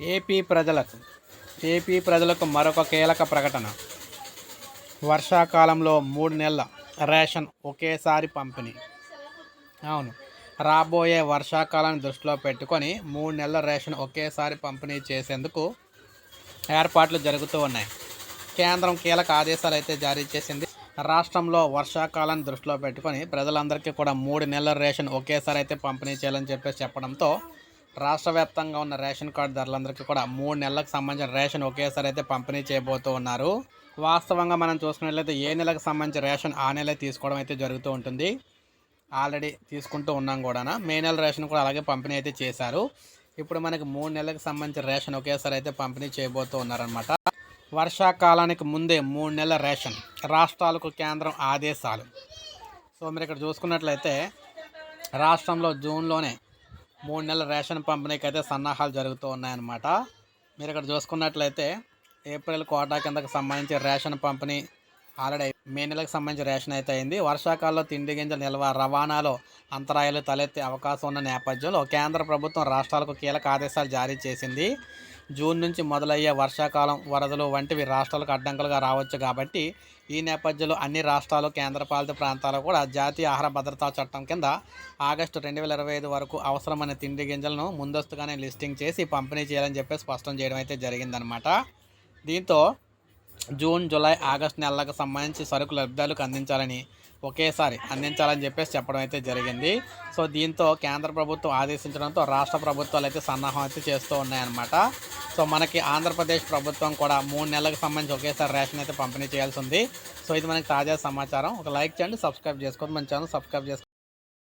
AP ప్రజలకు AP ప్రజలకు మరొక కీలక ప్రకటన. వర్షాకాలంలో మూడు నెలల రేషన్ ఒకేసారి పంపిణీ. అవును రాబోయే వర్షాకాలాన్ని దృష్టిలో పెట్టుకొని మూడు నెలల రేషన్ ఒకేసారి పంపిణీ చేసేందుకు ఏర్పాట్లు జరుగుతూ ఉన్నాయి. కేంద్రం కీలక ఆదేశాలు అయితే జారీ చేసింది. రాష్ట్రంలో వర్షాకాలాన్ని దృష్టిలో పెట్టుకొని ప్రజలందరికీ కూడా మూడు నెలల రేషన్ ఒకేసారి అయితే పంపిణీ చేయాలని చెప్పేసి చెప్పడంతో రాష్ట్ర వ్యాప్తంగా ఉన్న రేషన్ కార్డు ధరలందరికీ కూడా మూడు నెలలకు సంబంధించిన రేషన్ ఒకేసారి అయితే పంపిణీ చేయబోతూ ఉన్నారు. వాస్తవంగా మనం చూసుకున్నట్లయితే ఏ నెలకు సంబంధించిన రేషన్ ఆ నెలే తీసుకోవడం అయితే జరుగుతూ ఉంటుంది. ఆల్రెడీ తీసుకుంటూ ఉన్నాం కూడా మే నెల రేషన్ కూడా అలాగే పంపిణీ అయితే చేశారు. ఇప్పుడు మనకి మూడు నెలలకు సంబంధించిన రేషన్ ఒకేసారి అయితే పంపిణీ చేయబోతూ ఉన్నారనమాట వర్షాకాలానికి ముందే మూడు నెలల రేషన్ రాష్ట్రాలకు కేంద్రం ఆదేశాలు. సో మీరు ఇక్కడ చూసుకున్నట్లయితే రాష్ట్రంలో జూన్లోనే మూడు నెలల రేషన్ పంపిణీకి అయితే సన్నాహాలు జరుగుతూ ఉన్నాయన్నమాట. మీరు ఇక్కడ చూసుకున్నట్లయితే ఏప్రిల్ కోటా కిందకు సంబంధించి రేషన్ పంపిణీ ఆల్రెడీ మే నెలకు సంబంధించి రేషన్ అయితే అయింది. వర్షాకాలంలో తిండి గింజల నిల్వ రవాణాలో అంతరాయాలు తలెత్తే అవకాశం ఉన్న నేపథ్యంలో కేంద్ర ప్రభుత్వం రాష్ట్రాలకు కీలక ఆదేశాలు జారీ చేసింది. జూన్ నుంచి మొదలయ్యే వర్షాకాలం వరదలు వంటివి రాష్ట్రాలకు అడ్డంకులుగా రావచ్చు కాబట్టి ఈ నేపథ్యంలో అన్ని రాష్ట్రాలు కేంద్రపాలిత ప్రాంతాలు కూడా జాతీయ ఆహార భద్రతా చట్టం కింద ఆగస్టు రెండు వేల ఇరవై ఐదు వరకు అవసరమైన తిండి గింజలను ముందస్తుగానే లిస్టింగ్ చేసి పంపిణీ చేయాలని చెప్పి స్పష్టం చేయడం అయితే జరిగిందనమాట దీంతో జూన్ జూలై ఆగస్టు నెలలకు సంబంధించి సరుకు లబ్ధాలకు అందించాలని ఒకేసారి అందించాలని చెప్పేసి చెప్పడం అయితే జరిగింది. సో దీంతో కేంద్ర ప్రభుత్వం ఆదేశించడంతో రాష్ట్ర ప్రభుత్వాలు అయితే సన్నాహం అయితే చేస్తూ ఉన్నాయన్నమాట. సో మనకి ఆంధ్రప్రదేశ్ ప్రభుత్వం కూడా మూడు నెలలకు సంబంధించి ఒకేసారి రేషన్ అయితే పంపిణీ చేయాల్సి ఉంది. సో ఇది మనకి తాజా సమాచారం. ఒక లైక్ చేయండి సబ్స్క్రైబ్ చేసుకోండి. మన ఛానల్ సబ్స్క్రైబ్ చేసుకోండి.